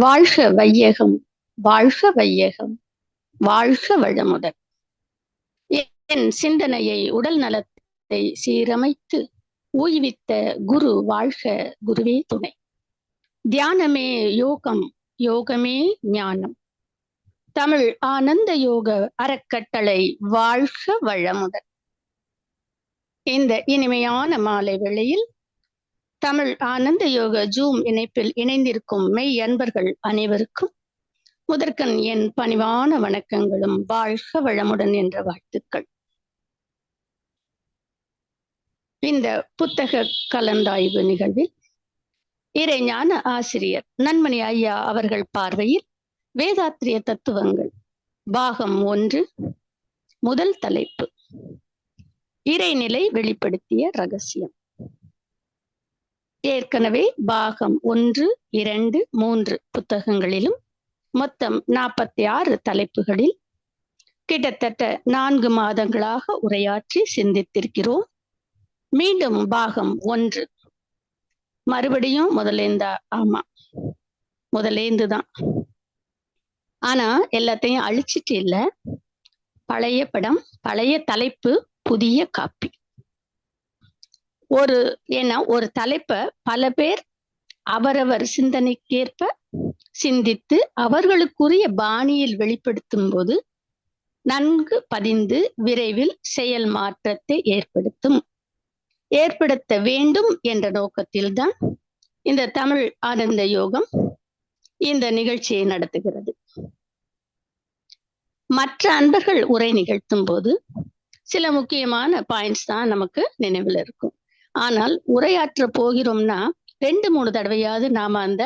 வாழ்க வையகம் வாழ்க வையகம் வாழ்க வளமுடன் என் சிந்தனையை உடல் நலத்தை சீரமைத்து ஊய்வித்த குரு வாழ்க குருவே துணை. தியானமே யோகம் யோகமே ஞானம். தமிழ் ஆனந்த யோக அறக்கட்டளை வாழ்க வளமுடன் இந்த இனிமையான மாலை வேளையில் தமிழ் ஆனந்த யோக ஜூம் இணைப்பில் இணைந்திருக்கும் மெய் அன்பர்கள் அனைவருக்கும் முதற்கண் என் பணிவான வணக்கங்களும் வாழ்க வளமுடன் என்ற வாழ்த்துக்கள். இந்த புத்தக கலந்தாய்வு நிகழ்வில் இறைஞான ஆசிரியர் நன்மணி ஐயா அவர்கள் பார்வையில் வேதாத்திரிய தத்துவங்கள் பாகம் ஒன்று முதல் தலைப்பு. இறைநிலை வெளிப்படுத்திய ரகசியம். ஏற்கனவே பாகம் ஒன்று இரண்டு மூன்று புத்தகங்களிலும் மொத்தம் நாற்பத்தி ஆறு தலைப்புகளில் கிட்டத்தட்ட நான்கு மாதங்களாக உரையாற்றி சிந்தித்திருக்கிறோம். மீண்டும் பாகம் ஒன்று. மறுபடியும் முதலேந்தா ஆமா முதலேந்து தான் ஆனா எல்லாத்தையும் அழிச்சிட்டு இல்ல. பழைய படம் பழைய தலைப்பு புதிய காப்பி. ஒரு ஏன்னா ஒரு தலைப்பை பல பேர் அவரவர் சிந்தனைக்கேற்ப சிந்தித்து அவர்களுக்குரிய பாணியில் வெளிப்படுத்தும் போது நன்கு பதிந்து விரைவில் செயல் மாற்றத்தை ஏற்படுத்தும். ஏற்படுத்த வேண்டும் என்ற நோக்கத்தில்தான் இந்த தமிழ் ஆனந்த யோகம் இந்த நிகழ்ச்சியை நடத்துகிறது. மற்ற அன்பர்கள் உரை நிகழ்த்தும் போது சில முக்கியமான பாயிண்ட்ஸ் தான் நமக்கு நினைவில் இருக்கும். ஆனால் உரையாற்ற போகிறோம்னா ரெண்டு மூணு தடவையாவது நாம அந்த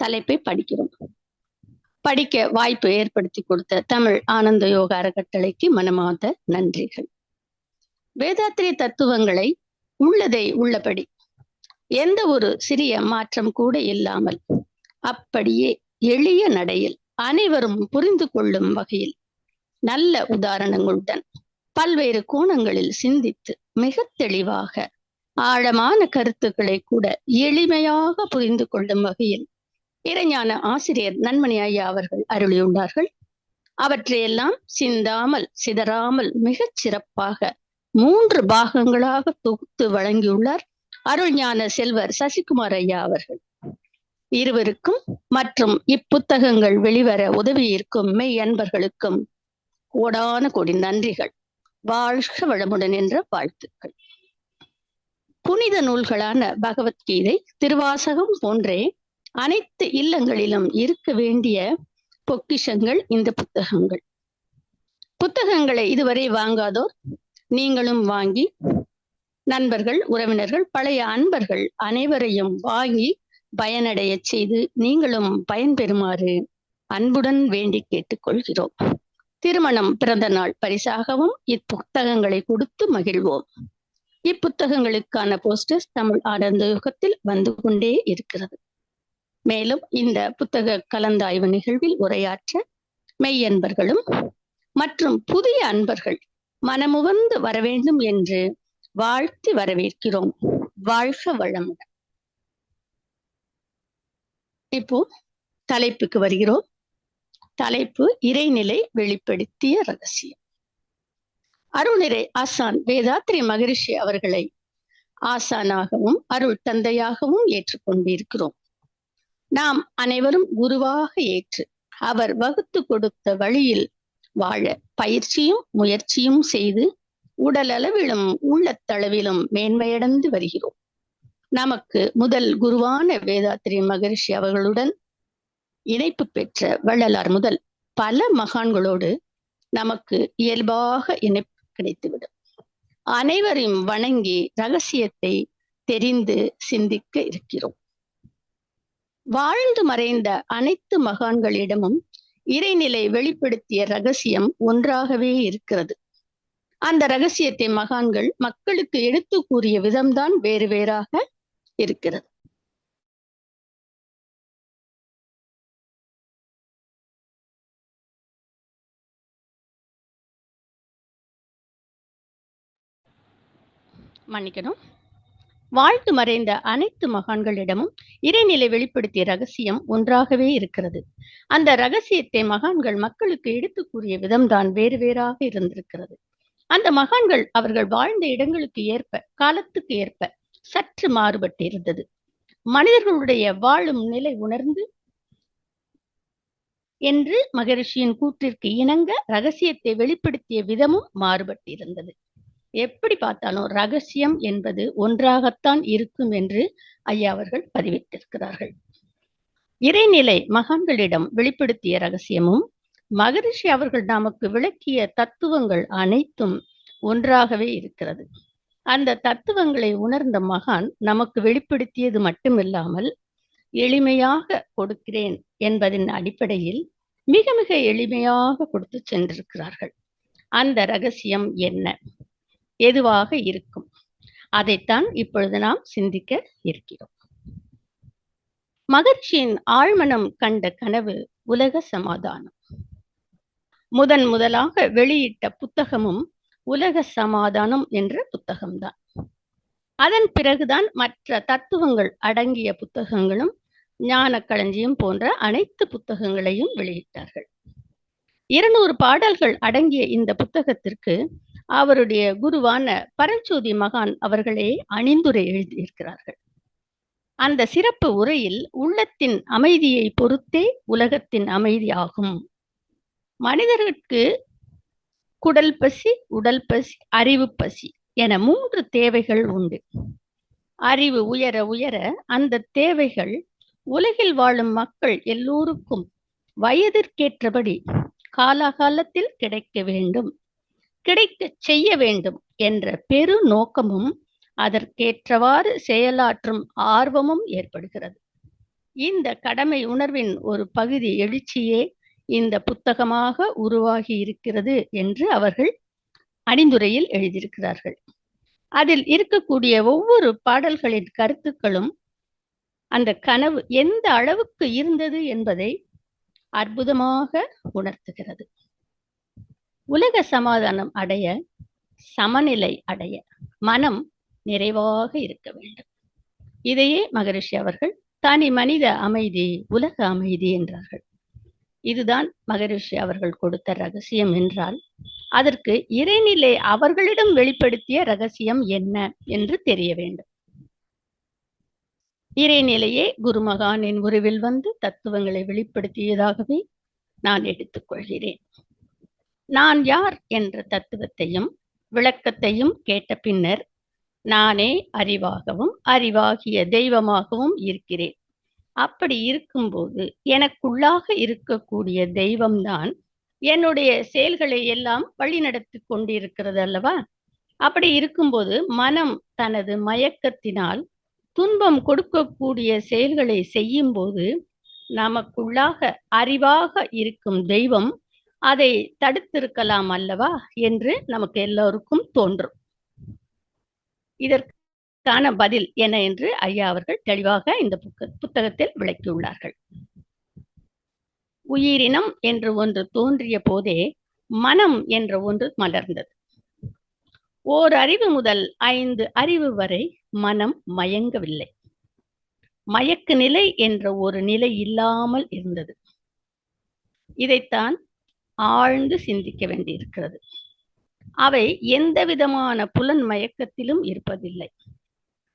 தலைப்பை படிக்கிறோம். படிக்க வாய்ப்பு ஏற்படுத்தி கொடுத்த தமிழ் ஆனந்த யோக அறக்கட்டளைக்கு மனமாத நன்றிகள். வேதாத்திரிய தத்துவங்களை உள்ளதை உள்ளபடி எந்த ஒரு சிறிய மாற்றம் கூட இல்லாமல் அப்படியே எளிய நடையில் அனைவரும் புரிந்து கொள்ளும் வகையில் நல்ல உதாரணங்களுடன் பல்வேறு கோணங்களில் சிந்தித்து மிக தெளிவாக ஆழமான கருத்துக்களை கூட எளிமையாக புரிந்து கொள்ளும் வகையில் இறைஞான ஆசிரியர் நன்மணி ஐயா அவர்கள் அருளியுள்ளார்கள். அவற்றையெல்லாம் சிந்தாமல் சிதறாமல் மிகச் சிறப்பாக மூன்று பாகங்களாக தொகுத்து வழங்கியுள்ளார் அருள்ஞான செல்வர் சசிகுமார் ஐயா அவர்கள். இருவருக்கும் மற்றும் இப்புத்தகங்கள் வெளிவர உதவியிருக்கும் மெய் அன்பர்களுக்கும் கோடான கோடி நன்றிகள். வாழ்க வளமுடன் என்ற வாழ்த்துக்கள். புனித நூல்களான பகவத்கீதை திருவாசகம் போன்றே அனைத்து இல்லங்களிலும் இருக்க வேண்டிய பொக்கிஷங்கள் இந்த புத்தகங்கள். புத்தகங்களை இதுவரை வாங்காதோர் நீங்களும் வாங்கி நண்பர்கள் உறவினர்கள் பழைய அன்பர்கள் அனைவரையும் வாங்கி பயனடைய செய்து நீங்களும் பயன்பெறுமாறு அன்புடன் வேண்டி கேட்டுக்கொள்கிறோம். திருமணம் பிறந்த நாள் பரிசாகவும் இப்புத்தகங்களை கொடுத்து மகிழ்வோம். இப்புத்தகங்களுக்கான போஸ்டர்ஸ் தமிழ் ஆனந்த வந்து கொண்டே இருக்கிறது. மேலும் இந்த புத்தக கலந்தாய்வு நிகழ்வில் உரையாற்ற மெய் அன்பர்களும் மற்றும் புதிய அன்பர்கள் மனமுவந்து வர வேண்டும் என்று வாழ்த்தி வரவேற்கிறோம். வாழ்க வளமுடன். இப்போ தலைப்புக்கு வருகிறோம். தலைப்பு இறைநிலை வெளிப்படுத்திய ரகசியம். அருள்நிறை ஆசான் வேதாத்ரி மகரிஷி அவர்களை ஆசானாகவும் அருள் தந்தையாகவும் ஏற்றுக்கொண்டிருக்கிறோம். நாம் அனைவரும் குருவாக ஏற்று அவர் வகுத்து கொடுத்த வழியில் வாழ பயிற்சியும் முயற்சியும் செய்து உடல் அளவிலும் உள்ளத்தளவிலும் மேன்மையடைந்து வருகிறோம். நமக்கு முதல் குருவான வேதாத்திரி மகரிஷி அவர்களுடன் இணைப்பு பெற்ற வள்ளலார் முதல் பல மகான்களோடு நமக்கு இயல்பாக இணைப்பு கிடைத்துவிடும். அனைவரையும் வணங்கி ரகசியத்தை தெரிந்து சிந்திக்க இருக்கிறோம். வாழ்ந்து மறைந்த அனைத்து மகான்களிடமும் இறைநிலை வெளிப்படுத்திய ரகசியம் ஒன்றாகவே இருக்கிறது. அந்த ரகசியத்தை மகான்கள் மக்களுக்கு எடுத்து கூறிய விதம்தான் வேறு வேறாக இருக்கிறது. மன்னிக்கணும். வாழ்த்து மறைந்த அனைத்து மகான்களிடமும் இறைநிலை வெளிப்படுத்திய ரகசியம் ஒன்றாகவே இருக்கிறது. அந்த ரகசியத்தை மகான்கள் மக்களுக்கு எடுத்து கூறிய விதம்தான் வேறு வேறாக இருந்திருக்கிறது. அந்த மகான்கள் அவர்கள் வாழ்ந்த இடங்களுக்கு ஏற்ப காலத்துக்கு ஏற்ப சற்று மாறுபட்டு இருந்தது. மனிதர்களுடைய வாழும் நிலை உணர்ந்து என்று மகரிஷியின் கூற்றிற்கு இணங்க ரகசியத்தை வெளிப்படுத்திய விதமும் மாறுபட்டிருந்தது எப்படி பார்த்தாலும் ரகசியம் என்பது ஒன்றாகத்தான் இருக்கும் என்று ஐயா அவர்கள் பதிவிட்டிருக்கிறார்கள். இறைநிலை மகான்களிடம் வெளிப்படுத்திய ரகசியமும் மகரிஷி அவர்கள் நமக்கு விளக்கிய தத்துவங்கள் அனைத்தும் ஒன்றாகவே இருக்கிறது. அந்த தத்துவங்களை உணர்ந்த மகான் நமக்கு வெளிப்படுத்தியது மட்டுமில்லாமல் எளிமையாக கொடுக்கிறேன் என்பதின் அடிப்படையில் மிக மிக எளிமையாக கொடுத்து சென்றிருக்கிறார்கள். அந்த ரகசியம் என்ன? எதுவாக இருக்கும்? அதைத்தான் இப்பொழுது நாம் சிந்திக்க இருக்கிறோம். மகிழ்ச்சியின் ஆழ்மனம் கண்ட கனவு உலக சமாதானம். முதன் முதலாக வெளியிட்ட புத்தகமும் உலக சமாதானம் என்ற புத்தகம்தான். அதன் பிறகுதான் மற்ற தத்துவங்கள் அடங்கிய புத்தகங்களும் ஞான களஞ்சியம் போன்ற அனைத்து புத்தகங்களையும் வெளியிட்டார்கள். இருநூறு பாடல்கள் அடங்கிய இந்த புத்தகத்திற்கு அவருடைய குருவான பரஞ்சோதி மகான் அவர்களே அணிந்துரை எழுதியிருக்கிறார்கள். அந்த சிறப்பு உரையில் உள்ளத்தின் அமைதியை பொறுத்தே உலகத்தின் அமைதி ஆகும். மனிதர்களுக்கு குடல் பசி உடல் பசி அறிவு பசி என மூன்று தேவைகள் உண்டு. அறிவு உயர உயர அந்த தேவைகள் உலகில் வாழும் மக்கள் எல்லோருக்கும் வயதிற்கேற்றபடி காலாகாலத்தில் கிடைக்க வேண்டும். கிடைக்க செய்ய வேண்டும் என்ற பெரு நோக்கமும் அதற்கேற்றவாறு செயலாற்றும் ஆர்வமும் ஏற்படுகிறது. இந்த கடமை உணர்வின் ஒரு பகுதி எழுச்சியே இந்த புத்தகமாக உருவாகி இருக்கிறது என்று அவர்கள் அணிந்துரையில் எழுதியிருக்கிறார்கள். அதில் இருக்கக்கூடிய ஒவ்வொரு பாடல்களின் கருத்துக்களும் அந்த கனவு எந்த அளவுக்கு இருந்தது என்பதை அற்புதமாக உணர்த்துகிறது. உலக சமாதானம் அடைய சமநிலை அடைய மனம் நிறைவாக இருக்க வேண்டும். இதையே மகரிஷி அவர்கள் தனி மனித அமைதி உலக அமைதி என்றார்கள். இதுதான் மகரிஷி அவர்கள் கொடுத்த ரகசியம் என்றால் அதற்கு இறைநிலை அவர்களிடம் வெளிப்படுத்திய ரகசியம் என்ன என்று தெரிய வேண்டும். இறைநிலையே குருமகானின் உருவில் வந்து தத்துவங்களை வெளிப்படுத்தியதாகவே நான் எடுத்துக்கொள்கிறேன். நான் யார் என்ற தத்துவத்தையும் விளக்கத்தையும் கேட்ட பின்னர் நானே அறிவாகவும் அறிவாகிய தெய்வமாகவும் இருக்கிறேன். அப்படி இருக்கும்போது எனக்குள்ளாக இருக்கக்கூடிய தெய்வம்தான் என்னுடைய செயல்களை எல்லாம் வழிநடத்தி கொண்டிருக்கிறது அல்லவா? அப்படி இருக்கும்போது மனம் தனது மயக்கத்தினால் துன்பம் கொடுக்கக்கூடிய செயல்களை செய்யும் போது நமக்குள்ளாக அறிவாக இருக்கும் தெய்வம் அதை தடுத்திருக்கலாம் அல்லவா என்று நமக்கு எல்லோருக்கும் தோன்றும். இதற்கான பதில் என்ன என்று ஐயா அவர்கள் தெளிவாக இந்த புத்தகத்தில் விளக்கியுள்ளார்கள். உயிரினம் என்று ஒன்று தோன்றிய போதே மனம் என்ற ஒன்று மலர்ந்தது. ஓர் அறிவு முதல் ஐந்து அறிவு வரை மனம் மயங்கவில்லை. மயக்கு நிலை என்ற ஒரு நிலை இல்லாமல் இருந்தது. இதைத்தான் ஆழ்ந்து சிந்திக்க வேண்டியிருக்கிறது. அவை எந்த விதமான புலன் மயக்கத்திலும் இருப்பதில்லை.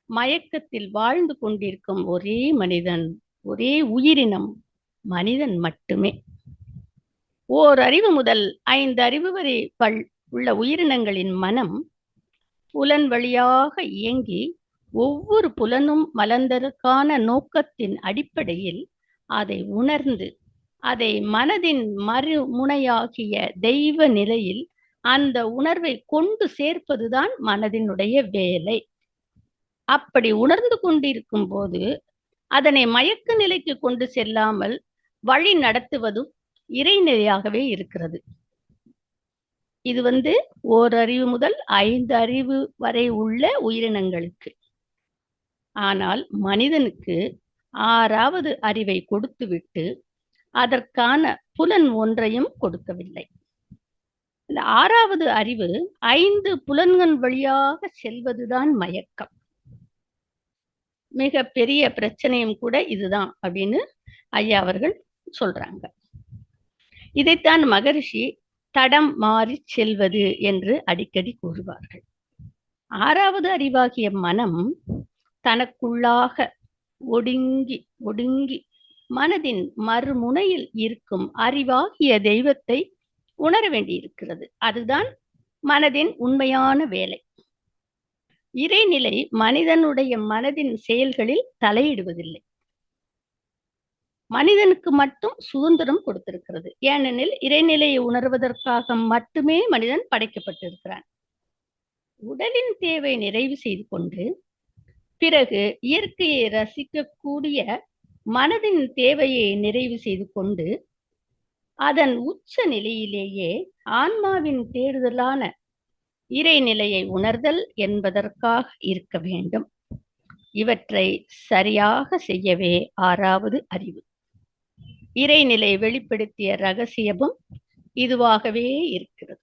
மயக்கத்தில் வாழ்ந்து கொண்டிருக்கும் ஒரே மனிதன் ஒரே உயிரினம் மனிதன் மட்டுமே. ஓர் அறிவு முதல் ஐந்து அறிவு வரை உள்ள உயிரினங்களின் மனம் புலன் வழியாக இயங்கி ஒவ்வொரு புலனும் மலர்ந்ததற்கான நோக்கத்தின் அடிப்படையில் அதை உணர்ந்து அதை மனதின் மறுமுனையாகிய தெய்வ நிலையில் அந்த உணர்வை கொண்டு சேர்ப்பதுதான் மனதினுடைய வேலை. அப்படி உணர்ந்து கொண்டிருக்கும் போது அதனை மயக்க நிலைக்கு கொண்டு செல்லாமல் வழி நடத்துவதும் இறைநிலையாகவே இருக்கிறது. இது வந்து ஓரறிவு முதல் ஐந்து அறிவு வரை உள்ள உயிரினங்களுக்கு. ஆனால் மனிதனுக்கு ஆறாவது அறிவை கொடுத்துவிட்டு அதற்கான புலன் ஒன்றையும் கொடுக்கவில்லை. இந்த ஆறாவது அறிவு ஐந்து புலன்கள் வழியாக செல்வதுதான் மயக்கம். மிக பெரிய பிரச்சனையும் கூட இதுதான் அப்படின்னு ஐயா அவர்கள் சொல்றாங்க. இதைத்தான் மகரிஷி தடம் மாறி செல்வது என்று அடிக்கடி கூறுவார்கள். ஆறாவது அறிவாகிய மனம் தனக்குள்ளாக ஒடுங்கி ஒடுங்கி மனதின் மறுமுனையில் இருக்கும் அறிவாகிய தெய்வத்தை உணர வேண்டியிருக்கிறது. அதுதான் மனதின் உண்மையான வேலை. இறைநிலை மனிதனுடைய மனதின் செயல்களில் தலையிடுவதில்லை. மனிதனுக்கு மட்டும் சுதந்திரம் கொடுத்திருக்கிறது. ஏனெனில் இறைநிலையை உணர்வதற்காக மட்டுமே மனிதன் படைக்கப்பட்டிருக்கிறான். உடலின் தேவை நிறைவு செய்து கொண்டு பிறகு இயற்கையை ரசிக்கக்கூடிய மனதின் தேவையை நிறைவு செய்து கொண்டு அதன் உச்ச நிலையிலேயே ஆன்மாவின் தேடுதலான இறைநிலையை உணர்தல் என்பதற்காக இருக்க வேண்டும். இவற்றை சரியாக செய்யவே ஆறாவது அறிவு. இறைநிலை வெளிப்படுத்திய ரகசியமும் இதுவாகவே இருக்கிறது.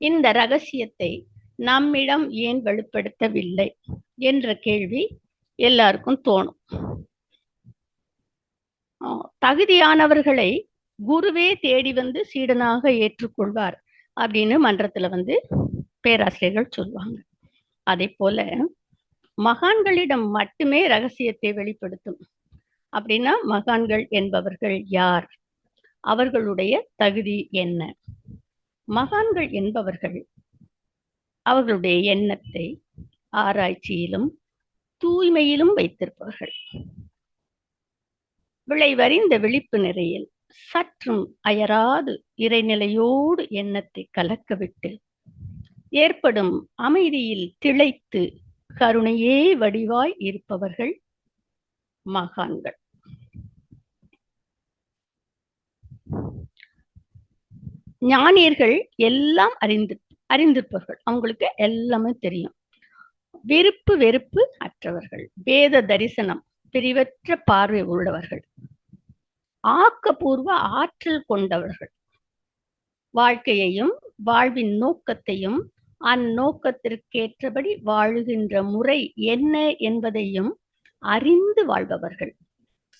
இந்த ரகசியத்தை நம்மிடம் ஏன் வெளிப்படுத்தவில்லை? என்ற கேள்வி எல்லாருக்கும் தோணும். தகுதியானவர்களை குருவே தேடி வந்து சீடனாக ஏற்றுக்கொள்வார் அப்படின்னு மன்றத்துல வந்து பேராசிரியர்கள் சொல்லுவாங்க. அதே போல மகான்களிடம் மட்டுமே ரகசியத்தை வெளிப்படுத்தும். அப்படின்னா மகான்கள் என்பவர்கள் யார்? அவர்களுடைய தகுதி என்ன? மகான்கள் என்பவர்கள் அவர்களுடைய எண்ணத்தை ஆராய்ச்சியிலும் தூய்மையிலும் வைத்திருப்பவர்கள். விளைவறிந்த விழிப்பு நிறையில் சற்றும் அயராது இறைநிலையோடு எண்ணத்தை கலக்கவிட்டு ஏற்படும் அமைதியில் திளைத்து கருணையே வடிவாய் இருப்பவர்கள் மகான்கள். ஞானியர்கள் எல்லாம் அறிந்து அறிந்திருப்பவர்கள். அவங்களுக்கு எல்லாமே தெரியும். விருப்பு வெறுப்பு அற்றவர்கள். வேத தரிசனம் பிரிவற்ற பார்வை உள்ளவர்கள். ஆக்கப்பூர்வ ஆற்றல் கொண்டவர்கள். வாழ்க்கையையும் வாழ்வின் நோக்கத்தையும் அந்நோக்கத்திற்கேற்றபடி வாழுகின்ற முறை என்ன என்பதையும் அறிந்து வாழ்பவர்கள்.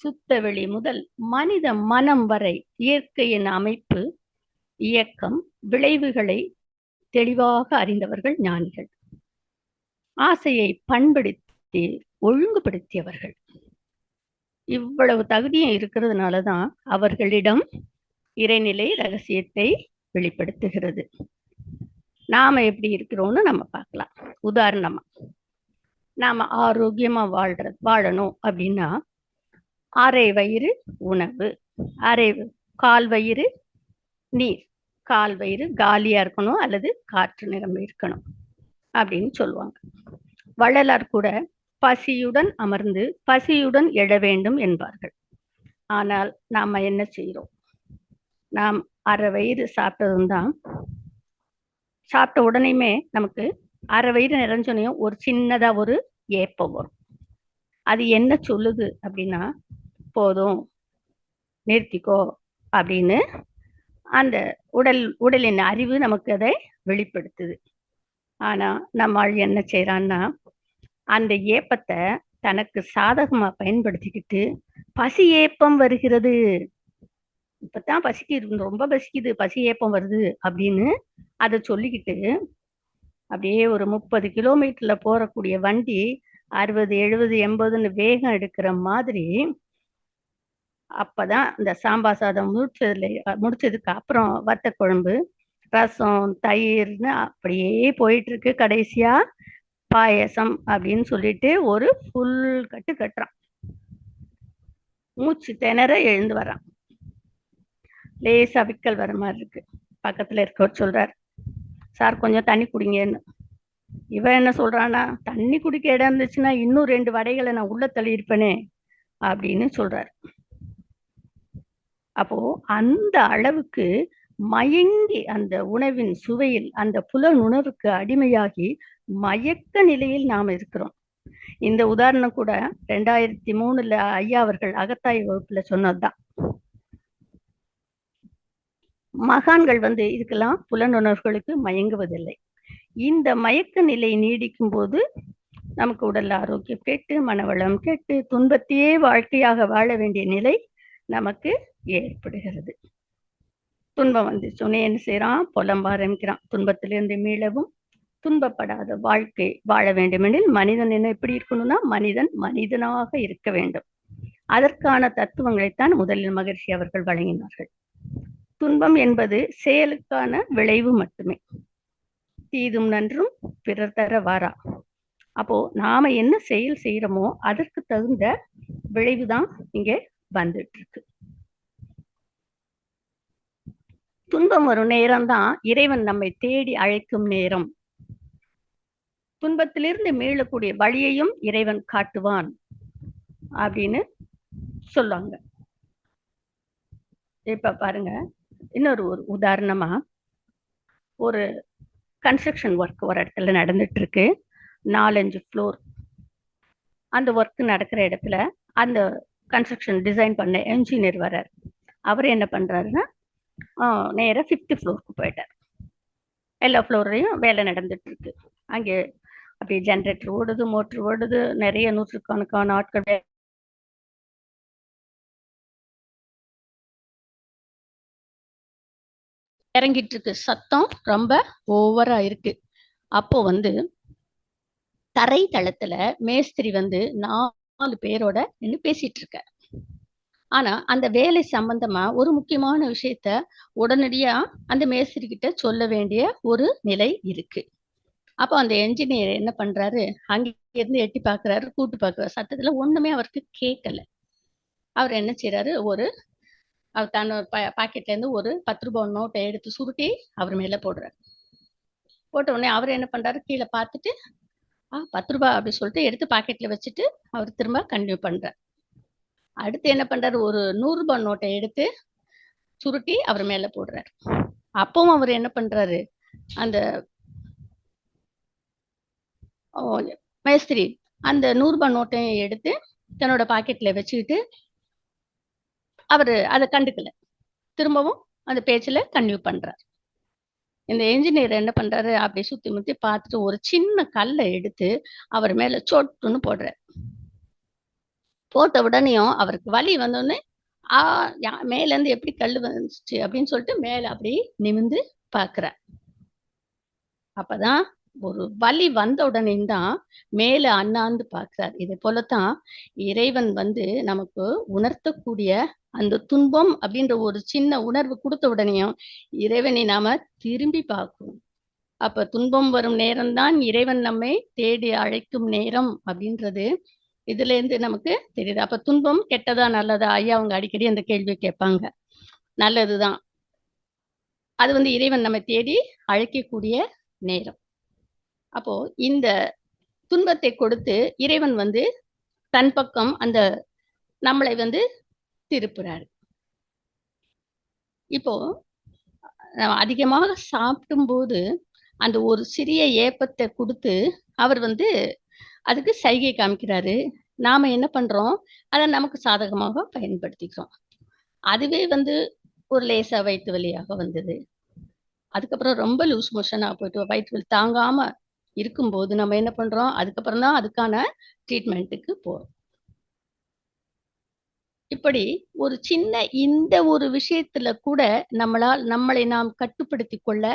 சுத்தவெளி முதல் மனித மனம் வரை இயற்கையின் அமைப்பு இயக்கம் விளைவுகளை தெளிவாக அறிந்தவர்கள் ஞானிகள். ஆசையை பண்படுத்தி ஒழுங்குபடுத்தியவர்கள். இவ்வளவு தகுதியும் இருக்கிறதுனாலதான் அவர்களிடம் இறைநிலை ரகசியத்தை வெளிப்படுத்துகிறது. நாம எப்படி இருக்கிறோம்னு நம்ம பார்க்கலாம். உதாரணமா நாம ஆரோக்கியமா வாழ்ற வாழணும் அப்படின்னா அரை வயிறு உணவு அரை கால் வயிறு நீர். கால் வயிறு காலியா இருக்கணும் அல்லது காற்று நிரம்பி இருக்கணும். அப்படின்னு சொல்லுவாங்க. வள்ளலார் கூட பசியுடன் அமர்ந்து பசியுடன் எழ வேண்டும் என்பார்கள். ஆனால் நாம என்ன செய்யறோம் நாம் அரை வயிறு சாப்பிட்டதும் தான் சாப்பிட்ட உடனேயுமே நமக்கு அரை வயிறு நிறைஞ்சோனையும் ஒரு சின்னதா ஒரு ஏப்பம் வரும். அது என்ன சொல்லுது அப்படின்னா போதும் நிறுத்திக்கோ அப்படின்னு அந்த உடல் உடலின் அறிவு நமக்கு அதை வெளிப்படுத்துது. ஆனா நம்மால் என்ன செய்யறான்னா அந்த ஏப்பத்தை தனக்கு சாதகமா பயன்படுத்திக்கிட்டு பசி ஏப்பம் வருகிறது. இப்பதான் பசிக்குது ரொம்ப பசிக்குது பசி ஏப்பம் வருது அப்படின்னு அதை சொல்லிக்கிட்டு அப்படியே ஒரு முப்பது கிலோமீட்டர்ல போறக்கூடிய வண்டி அறுபது எழுபது எண்பதுன்னு வேகம் எடுக்கிற மாதிரி அப்பதான் இந்த சாம்பார் சாதம் முடிச்சதுல முடிச்சதுக்கு அப்புறம் வத்த குழம்பு ரசம் தயிர்னு அப்படியே போயிட்டு இருக்கு கடைசியா. பாயசம் அப்படின்னு சொல்லிட்டு ஒரு ஃபுல் கட்டு கட்டுறான். மூச்சு திணற எழுந்து வரான் லேசா விக்கல் வர மாதிரி இருக்கு. பக்கத்துல இருக்கவர் சொல்றார் சார் கொஞ்சம் தண்ணி குடிங்கன்னு. இவன் என்ன சொல்றானா தண்ணி குடிக்க இடம் இருந்துச்சுன்னா இன்னும் ரெண்டு வடைகளை நான் உள்ள தள்ளியிருப்பேனே அப்படின்னு சொல்றாரு. அப்போ அந்த அளவுக்கு மயங்கி அந்த உணவின் சுவையில் அந்த புலன் அடிமையாகி மயக்க நிலையில் நாம் இருக்கிறோம். இந்த உதாரணம் கூட ரெண்டாயிரத்தி மூணுல ஐயா அவர்கள் அகத்தாய் வகுப்புல சொன்னதுதான். மகான்கள் வந்து இதுக்கெல்லாம் புலனுணர்வுகளுக்கு மயங்குவதில்லை. இந்த மயக்க நிலை நீடிக்கும் போது நமக்கு உடல் ஆரோக்கியம் கெட்டு மனவளம் கெட்டு துன்பத்தையே வாழ்க்கையாக வாழ வேண்டிய நிலை நமக்கு ஏற்படுகிறது. துன்பம் வந்து சொன்னே என்ன செய்யறான் புலம்ப ஆரம்பிக்கிறான் துன்பத்திலிருந்து மீளவும் துன்பப்படாத வாழ்க்கை வாழ வேண்டுமெனில் மனிதன் என்ன எப்படி இருக்கணும்னா மனிதன் மனிதனாக இருக்க வேண்டும். அதற்கான தத்துவங்களைத்தான் முதலில் மகிழ்ச்சி அவர்கள் வழங்கினார்கள். துன்பம் என்பது செயலுக்கான விளைவு மட்டுமே. தீதும் நன்றும் பிறர் தர வாரா. அப்போ நாம என்ன செயல் செய்யறோமோ அதற்கு தகுந்த விளைவுதான் இங்க வந்துட்டு இருக்கு துன்பம் வரும் நேரம் தான் இறைவன் நம்மை தேடி அழைக்கும் நேரம். துன்பத்திலிருந்து மீளக்கூடிய வழியையும் இறைவன் காட்டுவான் அப்படின்னு சொல்லுவாங்க. இப்ப பாருங்க இன்னொரு ஒரு உதாரணமா ஒரு கன்ஸ்ட்ரக்ஷன் ஒர்க் ஒரு இடத்துல நடந்துட்டு இருக்கு நாலஞ்சு ஃப்ளோர் அந்த ஒர்க் நடக்கிற இடத்துல அந்த கன்ஸ்ட்ரக்ஷன் டிசைன் பண்ண என்ஜினியர் வர்றார். அவர் என்ன பண்றாருன்னா நேராக ஃபிஃப்த்து ஃப்ளோருக்கு போயிட்டார் எல்லா ஃப்ளோர்லையும் வேலை நடந்துட்டு இருக்கு அங்கே அப்படியே ஜென்ரேட்டர் ஓடுது மோட்டர் ஓடுது நிறைய நூற்றுக்கணக்கான ஆட்கள் வே- இறங்கிட்டு இருக்கு சத்தம் ரொம்ப ஓவரா இருக்கு. அப்போ வந்து தரை தளத்துல மேஸ்திரி வந்து நாலு பேரோட நின்று பேசிட்டு இருக்க ஆனா அந்த வேலை சம்பந்தமா ஒரு முக்கியமான விஷயத்த உடனடியா அந்த மேஸ்திரி கிட்ட சொல்ல வேண்டிய ஒரு நிலை இருக்கு. அப்போ அந்த என்ஜினியர் என்ன பண்றாரு? அங்கே இருந்து எட்டி பாக்குறாரு கூட்டு பாக்குறாரு. சத்தத்துல ஒண்ணுமே அவருக்கு கேட்கல அவர் என்ன செய்யறாரு ஒரு அவர் தன்னோட பாக்கெட்ல இருந்து ஒரு பத்து ரூபாய் நோட்டை எடுத்து சுருட்டி அவர் மேல போடுறாரு. போட்ட உடனே அவர் என்ன பண்றாரு? கீழே பார்த்துட்டு ஆ பத்து ரூபாய் அப்படின்னு சொல்லிட்டு எடுத்து பாக்கெட்ல வச்சுட்டு அவர் திரும்ப கண்டினியூ பண்றார். அடுத்து என்ன பண்றாரு? ஒரு நூறு ரூபாய் நோட்டை எடுத்து சுருட்டி அவர் மேல போடுறாரு. அப்பவும் அவர் என்ன பண்றாரு? அந்த மேஸ்திரி அந்த நூறு ரூபாய் நோட்டையும் எடுத்து தன்னோட பாக்கெட்ல வச்சுக்கிட்டு அவரு அதை கண்டுக்கல. திரும்பவும் அந்த பேச்சுல கன்டினியூ பண்றாரு. இந்த என்ஜினியர் என்ன பண்றாரு? அப்படி சுத்தி முத்தி பார்த்துட்டு ஒரு சின்ன கல்லை எடுத்து அவர் மேல சொட்டுன்னு போடுறாரு. போட்ட உடனேயும் அவருக்கு வலி வந்தோடனே ஆ மேலேருந்து எப்படி கல் வந்துச்சு? அப்படின்னு சொல்லிட்டு மேல அப்படி நிமிந்து பாக்குறார் அப்பதான் ஒரு வலி வந்த உடனே தான் மேல அண்ணாந்து பார்க்கிறார். இதே போலத்தான் இறைவன் வந்து நமக்கு உணர்த்தக்கூடிய அந்த துன்பம் அப்படின்ற ஒரு சின்ன உணர்வு கொடுத்த உடனேயும் இறைவனை நாம திரும்பி பார்க்கணும். அப்ப துன்பம் வரும் நேரம்தான் இறைவன் நம்மை தேடி அழைக்கும் நேரம் அப்படின்றது இதுல இருந்து நமக்கு தெரியுது. அப்ப துன்பம் கெட்டதா நல்லதா? ஐயா அவங்க அடிக்கடி அந்த கேள்வி கேட்பாங்க. நல்லதுதான். அது வந்து இறைவன் நம்ம தேடி அழைக்கக்கூடிய நேரம். அப்போ இந்த துன்பத்தை கொடுத்து இறைவன் வந்து தன் பக்கம் அந்த நம்மளை வந்து திருப்புறாரு. இப்போ நம்ம அதிகமாக சாப்பிடும்போது அந்த ஒரு சிறிய ஏப்பத்தை கொடுத்து அவர் வந்து அதுக்கு சைகை காமிக்கிறாரு. நாம என்ன பண்றோம்? அதை நமக்கு சாதகமாக பயன்படுத்திக்கிறோம். அதுவே வந்து ஒரு லேசா வயிற்று வலியாக வந்தது. அதுக்கப்புறம் ரொம்ப லூஸ் மோஷனாக போயிட்டு வயிற்று வலி தாங்காம இருக்கும்போது நம்ம என்ன பண்றோம்? அதுக்கப்புறம் தான் அதுக்கான ட்ரீட்மெண்ட்டுக்கு போறோம். இப்படி ஒரு சின்ன இந்த ஒரு விஷயத்துல கூட நம்மளால் நம்மளை நாம் கட்டுப்படுத்தி கொள்ள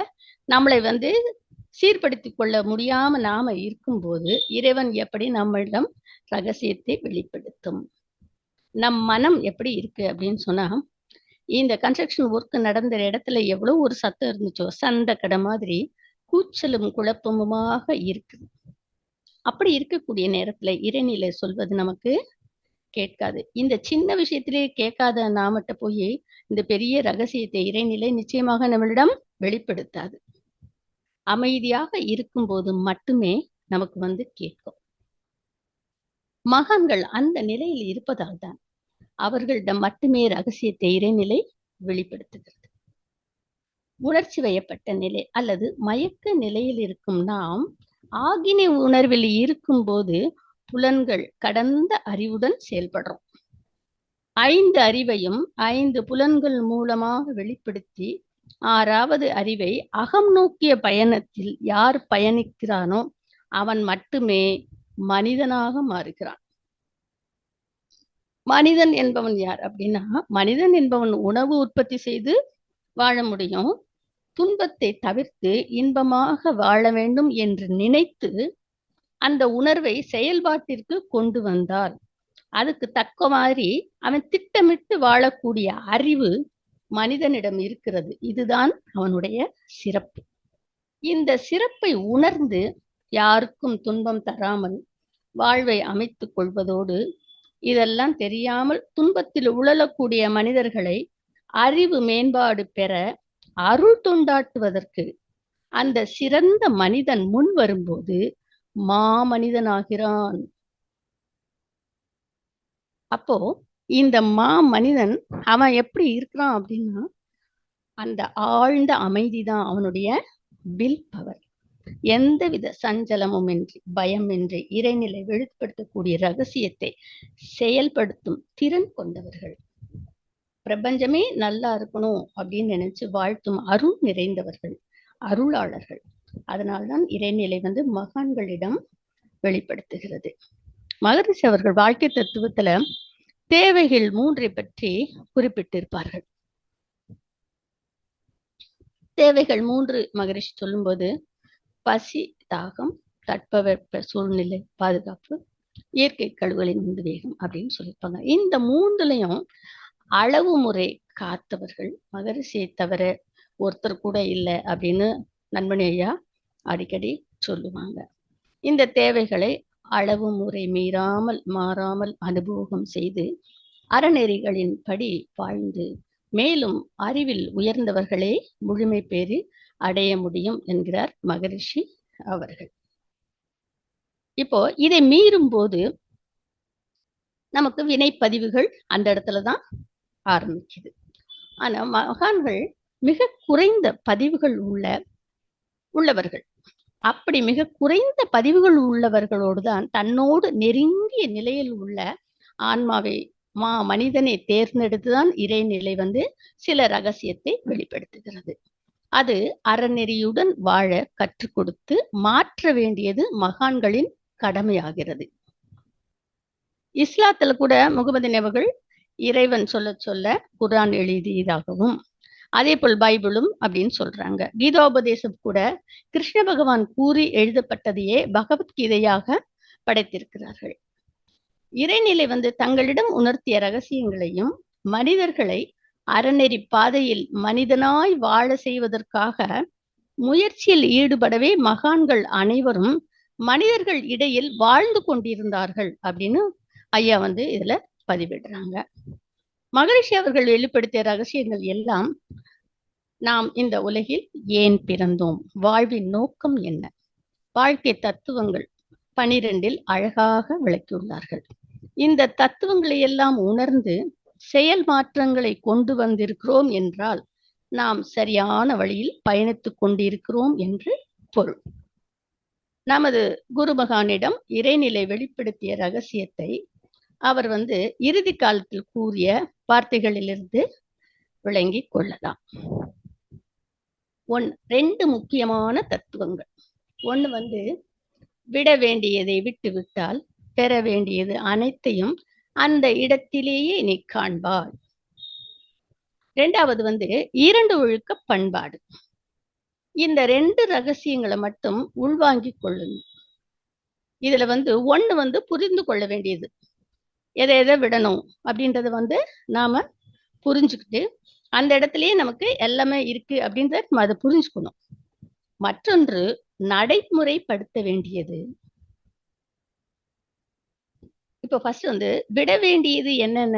நம்மளை வந்து சீர்படுத்தி கொள்ள முடியாம நாம இருக்கும்போது இறைவன் எப்படி நம்மளிடம் ரகசியத்தை வெளிப்படுத்தும்? நம் மனம் எப்படி இருக்கு அப்படின்னு சொன்னா இந்த கன்ஸ்ட்ரக்ஷன் ஒர்க் நடந்த இடத்துல எவ்வளவு ஒரு சத்தம் இருந்துச்சோ சண்டை கடை மாதிரி கூச்சலும் குழப்பமுமாக இருக்கு. அப்படி இருக்கக்கூடிய நேரத்துல இறைநிலை சொல்வது நமக்கு கேட்காது. இந்த சின்ன விஷயத்திலே கேட்காத நாமட்ட போய் இந்த பெரிய ரகசியத்தை இறைநிலை நிச்சயமாக நம்மளிடம் வெளிப்படுத்தாது. அமைதியாக இருக்கும்போது மட்டுமே நமக்கு வந்து கேட்கும். மகான்கள் அந்த நிலையில் இருப்பதால் தான் அவர்களிடம் மட்டுமே ரகசியத்தை இறைநிலை வெளிப்படுத்துகிறது. உணர்ச்சி வயப்பட்ட நிலை அல்லது மயக்க நிலையில் இருக்கும் நாம் ஆகினை உணர்வில் இருக்கும்போது புலன்கள் கடந்த அறிவுடன் செயல்படுறோம். ஐந்து அறிவையும் ஐந்து புலன்கள் மூலமாக வெளிப்படுத்தி ஆறாவது அறிவை அகம் நோக்கிய பயணத்தில் யார் பயணிக்கிறானோ அவன் மட்டுமே மனிதனாக மாறுகிறான். மனிதன் என்பவன் யார் அப்படின்னா மனிதன் என்பவன் உணவு உற்பத்தி செய்து வாழ முடியும். துன்பத்தை தவிர்த்து இன்பமாக வாழ வேண்டும் என்று நினைத்து அந்த உணர்வை செயல்பாட்டிற்கு கொண்டு வந்தால் அதுக்கு தக்க மாதிரி அவன் திட்டமிட்டு வாழக்கூடிய அறிவு மனிதனிடம் இருக்கிறது. இதுதான் அவனுடைய சிறப்பு. இந்த சிறப்பை உணர்ந்து யாருக்கும் துன்பம் தராமல் வாழ்வை அமைத்துக் கொள்வதோடு இதெல்லாம் தெரியாமல் துன்பத்தில் உழலக்கூடிய மனிதர்களை அறிவு மேம்பாடு பெற அருள் துண்டாட்டுவதற்கு அந்த சிறந்த மனிதன் முன் வரும்போது மாமனிதனாகிறான். அப்போ இந்த மா மனிதன் அவன் எப்படி இருக்கிறான் அப்படின்னா அந்த ஆழ்ந்த அமைதிதான் அவனுடைய வில் பவர் எந்தவித சஞ்சலமும் இன்றி பயமின்றி இறைநிலை வெளிப்படுத்தக்கூடிய ரகசியத்தை செயல்படுத்தும் திறன் கொண்டவர்கள். பிரபஞ்சமே நல்லா இருக்கணும் அப்படின்னு நினைச்சு வாழ்த்தும் அருள் நிறைந்தவர்கள் அருளாளர்கள். அதனால்தான் இறைநிலை வந்து மகான்களிடம் வெளிப்படுத்துகிறது. மகரிஷி அவர்கள் வாழ்க்கை தத்துவத்துல தேவைகள் மூன்றை பற்றி குறிப்பிட்டிருப்பார்கள். தேவைகள் மூன்று மகரிஷி சொல்லும்போது பசி தாகம் தட்பவெப்ப சூழ்நிலை பாதுகாப்பு இயற்கை கழுவுகளின் உந்துவேகம் அப்படின்னு சொல்லியிருப்பாங்க. இந்த மூன்றுலையும் அளவு முறை காத்தவர்கள் மகரிஷியை தவிர ஒருத்தர் கூட இல்லை அப்படின்னு நண்பனி ஐயா அடிக்கடி சொல்லுவாங்க. இந்த தேவைகளை அளவு முறை மீறாமல் மாறாமல் அனுபவம் செய்து அறநெறிகளின் படி வாழ்ந்து மேலும் அறிவில் உயர்ந்தவர்களே முழுமை பேறு அடைய முடியும் என்கிறார் மகரிஷி அவர்கள். இப்போ இதை மீறும் போது நமக்கு வினைப்பதிவுகள் அந்த இடத்துல தான் ஆரம்பிக்குது. ஆனா மகான்கள் மிக குறைந்த பதிவுகள் உள்ள உள்ளவர்கள். அப்படி மிக குறைந்த பதிவுகள் உள்ளவர்களோடு தான் தன்னோடு நெருங்கிய நிலையில் உள்ள ஆன்மாவை மா மனிதனை தேர்ந்தெடுத்துதான் இறைநிலை வந்து சில ரகசியத்தை வெளிப்படுத்துகிறது. அது அறநெறியுடன் வாழ கற்றுக் கொடுத்து மாற்ற வேண்டியது மகான்களின் கடமையாகிறது. இஸ்லாத்துல கூட முகமது நபர்கள் இறைவன் சொல்ல சொல்ல குரான் எழுதியதாகவும் அதே போல் பைபிளும் அப்படின்னு சொல்றாங்க. கீதோபதேசம் கூட கிருஷ்ண பகவான் கூறி எழுதப்பட்டதையே பகவத்கீதையாக படைத்திருக்கிறார்கள். இறைநிலை வந்து தங்களிடம் உணர்த்திய ரகசியங்களையும் மனிதர்களை அறநெறி பாதையில் மனிதனாய் வாழ செய்வதற்காக முயற்சியில் ஈடுபடவே மகான்கள் அனைவரும் மனிதர்கள் இடையில் வாழ்ந்து கொண்டிருந்தார்கள் அப்படின்னு ஐயா வந்து இதுல பதிவிடுறாங்க. மகரிஷி அவர்கள் வெளிப்படுத்திய ரகசியங்கள் எல்லாம் நாம் இந்த உலகில் ஏன் பிறந்தோம்? வாழ்வின் நோக்கம் என்ன? வாழ்க்கை தத்துவங்கள் பனிரெண்டில் அழகாக விளக்கியுள்ளார்கள். இந்த தத்துவங்களை எல்லாம் உணர்ந்து செயல் மாற்றங்களை கொண்டு வந்திருக்கிறோம் என்றால் நாம் சரியான வழியில் பயணித்துக் கொண்டிருக்கிறோம் என்று பொருள். நமது குருமகானிடம் இறைநிலை வெளிப்படுத்திய ரகசியத்தை அவர் வந்து இறுதி காலத்தில் கூறிய வார்த்தைகளிலிருந்து விளங்கி கொள்ளலாம். ஒன் ரெண்டு முக்கியமான தத்துவங்கள். ஒன்று வந்து விட வேண்டியதை விட்டு விட்டால் பெற வேண்டியது அனைத்தையும் அந்த இடத்திலேயே நீ காண்பாய். ரெண்டாவது வந்து இரண்டு ஒழுக்க பண்பாடு. இந்த ரெண்டு ரகசியங்களை மட்டும் உள்வாங்கிக் கொள்ளுங்க இதுல வந்து ஒண்ணு வந்து புரிந்து கொள்ள வேண்டியது. எதை எதை விடணும் அப்படின்றத வந்து நாம புரிஞ்சுக்கிட்டு அந்த இடத்துலயே நமக்கு எல்லாமே இருக்கு அப்படின்றத நம்ம அதை புரிஞ்சுக்கணும். மற்றொன்று நடைமுறைப்படுத்த வேண்டியது. இப்போ ஃபர்ஸ்ட் வந்து விட வேண்டியது என்னென்ன?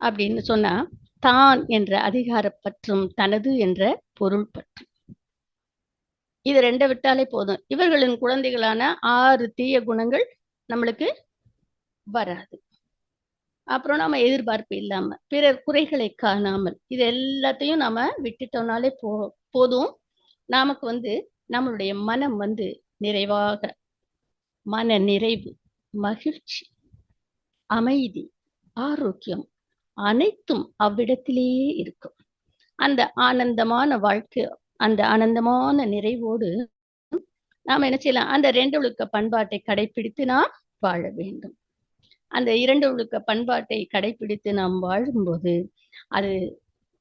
அப்படின்னு சொன்னா தான் என்ற அதிகார பற்றும் தனது என்ற பொருள் பற்றும். இது ரெண்டை விட்டாலே போதும். இவர்களின் குழந்தைகளான ஆறு தீய குணங்கள் நம்மளுக்கு வராது. அப்புறம் நம்ம எதிர்பார்ப்பு இல்லாம பிறர் குறைகளை காணாமல் இது எல்லாத்தையும் நாம விட்டுட்டோம்னாலே போ போதும். நமக்கு வந்து நம்மளுடைய மனம் வந்து நிறைவாக மன நிறைவு மகிழ்ச்சி அமைதி ஆரோக்கியம் அனைத்தும் அவ்விடத்திலேயே இருக்கும். அந்த ஆனந்தமான வாழ்க்கை அந்த ஆனந்தமான நிறைவோடு நாம என்ன செய்யலாம் அந்த ரெண்டு ஒழுக்க பண்பாட்டை கடைபிடித்து நாம் வாழ வேண்டும். அந்த இரண்டு ஒழுக்க பண்பாட்டை கடைபிடித்து நாம் வாழும்போது அது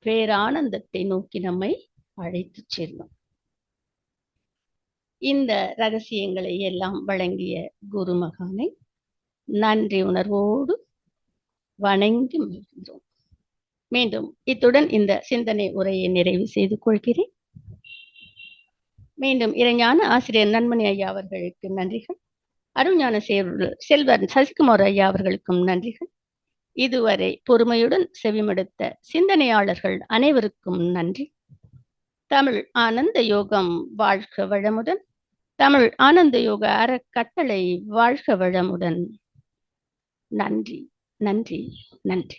பேரானந்தத்தை நோக்கி நம்மை அழைத்து செல்லும். இந்த ரகசியங்களை எல்லாம் வழங்கிய குரு மகானை நன்றி உணர்வோடு வணங்கி மகிழ்கிறோம் மீண்டும் இத்துடன் இந்த சிந்தனை உரையை நிறைவு செய்து கொள்கிறேன். மீண்டும் இறைஞான ஆசிரியர் நன்மணி ஐயா அவர்களுக்கு நன்றிகள். அருஞான செல்வர் செல்வன் சசிகுமார் ஐயா அவர்களுக்கும் நன்றிகள். இதுவரை பொறுமையுடன் செவிமடுத்த சிந்தனையாளர்கள் அனைவருக்கும் நன்றி. தமிழ் ஆனந்த யோகம் வாழ்க வளமுடன். தமிழ் ஆனந்த யோக அறக்கட்டளை வாழ்க வளமுடன். நன்றி நன்றி நன்றி.